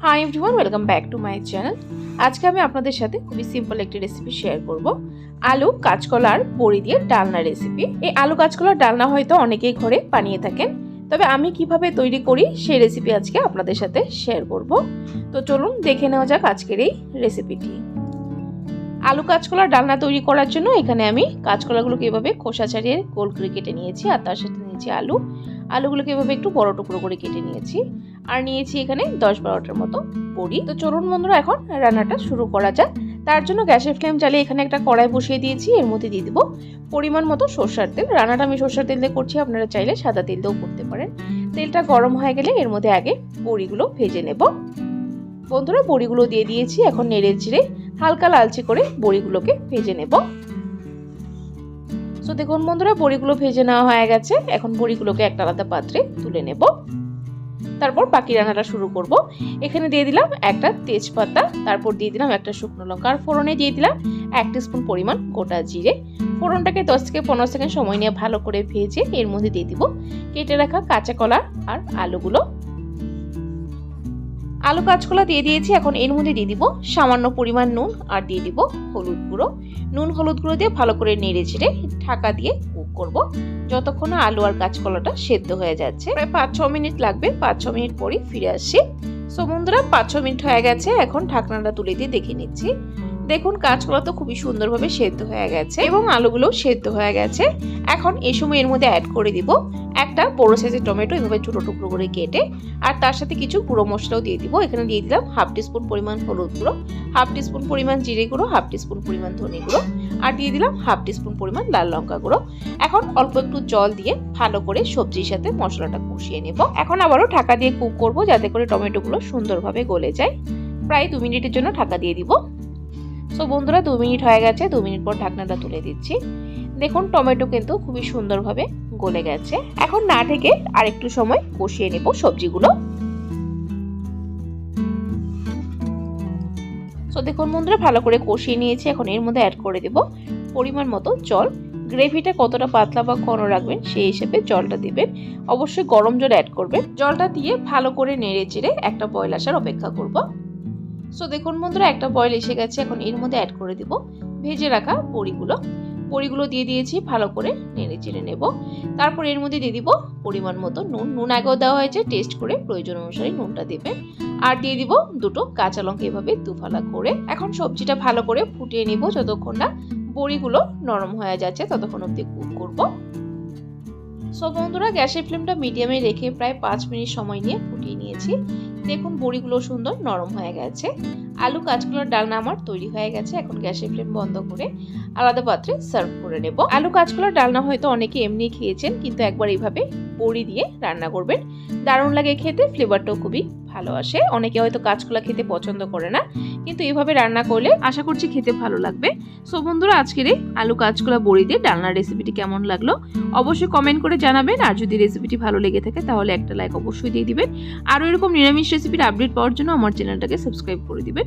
Hi everyone welcome back to my channel আজকে আমি আপনাদের সাথে খুবই সিম্পল একটি রেসিপি শেয়ার করব। আলু কাঁচকলার বড়ি দিয়ে ডালনা রেসিপি এই আলু কাঁচকলার ডালনা হয়তো অনেকেই ঘরে বানিয়ে থাকেন। তবে আমি কীভাবে তৈরি করি সেই রেসিপি আজকে আপনাদের সাথে শেয়ার করব। তো চলুন দেখে নেওয়া যাক আজকের এই রেসিপিটি আলু কাঁচকলার ডালনা তৈরি করার জন্য এখানে আমি কাঁচকলাগুলোকে এভাবে খোসা ছাড়িয়ে গোল করে কেটে নিয়েছি আর তার সাথে নিয়েছি আলু। আলুগুলোকে এভাবে একটু বড় টুকরো করে কেটে নিয়েছি। আর নিয়েছি এখানে দশ বারোটার মতো বড়ি। তো চলুন বন্ধুরা, এখন রান্নাটা শুরু করা যাক। তার জন্য গ্যাসের ফ্লেম জ্বালিয়ে এখানে একটা কড়াই বসিয়ে দিয়েছি। এর মধ্যে দিয়ে দিব পরিমাণ মতো সর্ষার তেল। রান্নাটা আমি সর্ষার তেল দিয়ে করছি, আপনারা চাইলে সাদা তেল দিয়েও করতে পারেন। তেলটা গরম হয়ে গেলে এর মধ্যে আগে বড়িগুলো ভেজে নেব। বন্ধুরা, বড়িগুলো দিয়ে দিয়েছি। এখন নেড়ে চিড়ে হালকা লালচে করে বড়িগুলোকে ভেজে নেব। তো দেখুন বন্ধুরা, বড়িগুলো ভেজে নেওয়া হয়ে গেছে। এখন বড়িগুলোকে একটা আলাদা পাত্রে তুলে নেব। তারপর বাকি রান্নাটা শুরু করব। এখানে দিয়ে দিলাম একটা তেজপাতা, তারপর দিয়ে দিলাম একটা শুকনো লঙ্কা, আর ফোড়নে দিয়ে দিলাম এক স্পুন পরিমাণ গোটা জিরে। ফোড়নটাকে দশ থেকে পনেরো সেকেন্ড সময় নিয়ে ভালো করে ভেজে এর মধ্যে দিয়ে দিব। কেটে রাখা কাঁচা কলা আর আলুগুলো। আলু কাঁচকলা দিয়ে দিয়েছি, এখন এর মধ্যে দিয়ে দিব সামান্য পরিমাণ নুন আর দিয়ে দিব হলুদ গুঁড়ো। নুন, হলুদ গুঁড়ো দিয়ে ভালো করে নেড়ে ছেড়ে ঢাকা দিয়ে কুক করব। যতক্ষণ না আলু আর কাঁচকলাটা সেদ্ধ হয়ে যাচ্ছে, প্রায় পাঁচ ছ মিনিট লাগবে পাঁচ ছ মিনিট পরই ফিরে আসছি। সো বন্ধুরা পাঁচ ছ মিনিট হয়ে গেছে, এখন ঢাকনাটা তুলে দিয়ে দেখে নিচ্ছি। দেখুন, কাঁচকলা তো খুবই সুন্দরভাবে সেদ্ধ হয়ে গেছে এবং আলুগুলো সেদ্ধ হয়ে গেছে। এখন এই সময় এর মধ্যে অ্যাড করে দিব একটা বড় সাইজের টমেটো এভাবে ছোটো টুকরো করে কেটে, আর তার সাথে কিছু গুঁড়ো মশলাও দিয়ে দিব। এখানে দিয়ে দিলাম হাফ টিস্পুন পরিমাণ হলুদ গুঁড়ো হাফ টিস্পুন পরিমাণ জিরে গুঁড়ো হাফ টিস্পুন পরিমাণ ধনে গুঁড়ো, আর দিয়ে দিলাম হাফ টিস্পুন পরিমাণ লাল লঙ্কা গুঁড়ো। এখন অল্প একটু জল দিয়ে ভালো করে সবজির সাথে মশলাটা কষিয়ে নেব। এখন আবারও ঢাকা দিয়ে কুক করব যাতে করে টমেটোগুলো সুন্দরভাবে গলে যায়। প্রায় দু মিনিটের জন্য ঢাকা দিয়ে দিব। সো বন্ধুরা, দু মিনিট হয়ে গেছে, দু মিনিট পর ঢাকনাটা তুলে দিচ্ছি। দেখুন, টমেটো কিন্তু খুবই সুন্দরভাবে গলে গেছে। এখন না ঢেকে আরেকটু সময় কষিয়ে নেব সবজিগুলো। সো দেখুন বন্ধুরা, ভালো করে কষিয়ে নিয়েছি। এখন এর মধ্যে অ্যাড করে দেব পরিমাণ মতো জল। গ্রেভিটা কতটা পাতলা বা ঘন রাখবেন, সেই হিসেবে জলটা দিবেন। অবশ্যই গরম জল অ্যাড করবেন। জলটা দিয়ে ভালো করে নেড়ে চেড়ে একটা বয়ল আসার অপেক্ষা করব। সো দেখুন বন্ধুরা, একটা বয়েল এসে গেছে। এখন এর মধ্যে অ্যাড করে দিব। ভেজে রাখা বড়িগুলো বড়িগুলো দিয়ে দিয়েছি, ভালো করে নেড়ে চেড়ে নেব। তারপর এর মধ্যে দিয়ে দিব পরিমাণ মতো নুন। নুন আগেও দেওয়া হয়েছে টেস্ট করে প্রয়োজন অনুসারে নুনটা দেবেন আর দিয়ে দিব দুটো কাঁচা লঙ্কা এভাবে দুফালা করে। এখন সবজিটা ভালো করে ফুটিয়ে নিব যতক্ষণ না বড়িগুলো নরম হয়ে যাচ্ছে, ততক্ষণ অবধি কুক করব। সো বন্ধুরা, গ্যাসের ফ্লেমটা মিডিয়ামে রেখে প্রায় পাঁচ মিনিট সময় নিয়ে ফুটিয়ে নিয়েছি। দেখুন বড়িগুলো সুন্দর নরম হয়ে গেছে। আলু কাঁচকলার ডালনা আমার তৈরি হয়ে গেছে, এখন গ্যাসের ফ্লেম বন্ধ করে আলাদা পাত্রে সার্ভ করে নেব। আলু কাঁচকলার ডালনা হয়তো অনেকে এমনি খেয়েছেন, কিন্তু একবার এইভাবে বড়ি দিয়ে রান্না করবেন। দারুণ লাগে খেতে, ফ্লেভারটাও খুবই ভালো আসে। অনেকে হয়তো কাঁচকলা খেতে পছন্দ করে না, কিন্তু এভাবে রান্না করলে আশা করছি খেতে ভালো লাগবে। সো বন্ধুরা, আজকের এই আলু কাঁচকলা বড়ি দিয়ে ডালনার রেসিপিটি কেমন লাগল? অবশ্যই কমেন্ট করে জানাবেন, আর যদি রেসিপিটি ভালো লেগে থাকে তাহলে একটা লাইক অবশ্যই দিয়ে দিবেন। আরও এরকম নিরামিষ রেসিপির আপডেট পাওয়ার জন্য আমার চ্যানেলটাকে সাবস্ক্রাইব করে দিবেন।